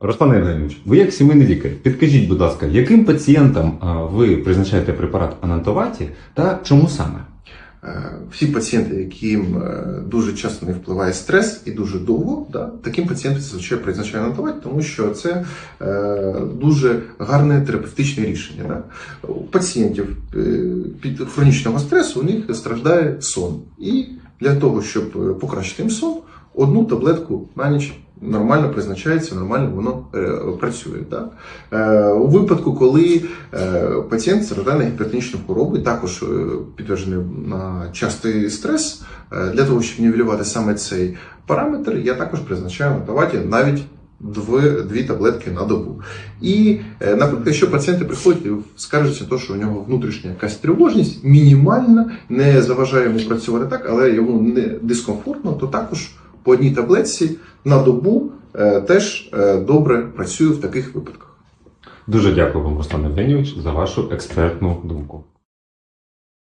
Руслан Євгенович, ви як сімейний лікар, підкажіть, будь ласка, яким пацієнтам ви призначаєте препарат анантоваті та чому саме? Е, Всі пацієнти, яким е, дуже часто не впливає стрес і дуже довго, да, таким пацієнтам зазвичай призначає анатомат, тому що це е, дуже гарне терапевтичне рішення. Да. У пацієнтів е, під хронічного стресу у них страждає сон. І для того, щоб покращити їм сон, одну таблетку на ніч нормально призначається, нормально воно е, працює. Да. Е, у випадку, коли е, пацієнт страждає на гіпертонічну хворобу, і також підтверджений на частий стрес, для того, щоб нівелювати саме цей параметр, я також призначаю на таваті навіть дві, таблетки на добу. І, наприклад, якщо пацієнти приходять і скаржаться, то, що у нього внутрішня якась тривожність, мінімальна, не заважає йому працювати так, але йому не дискомфортно, то також по одній таблетці на добу е, теж е, добре працює в таких випадках. Дуже дякую вам, Руслан Євгенійович, за вашу експертну думку.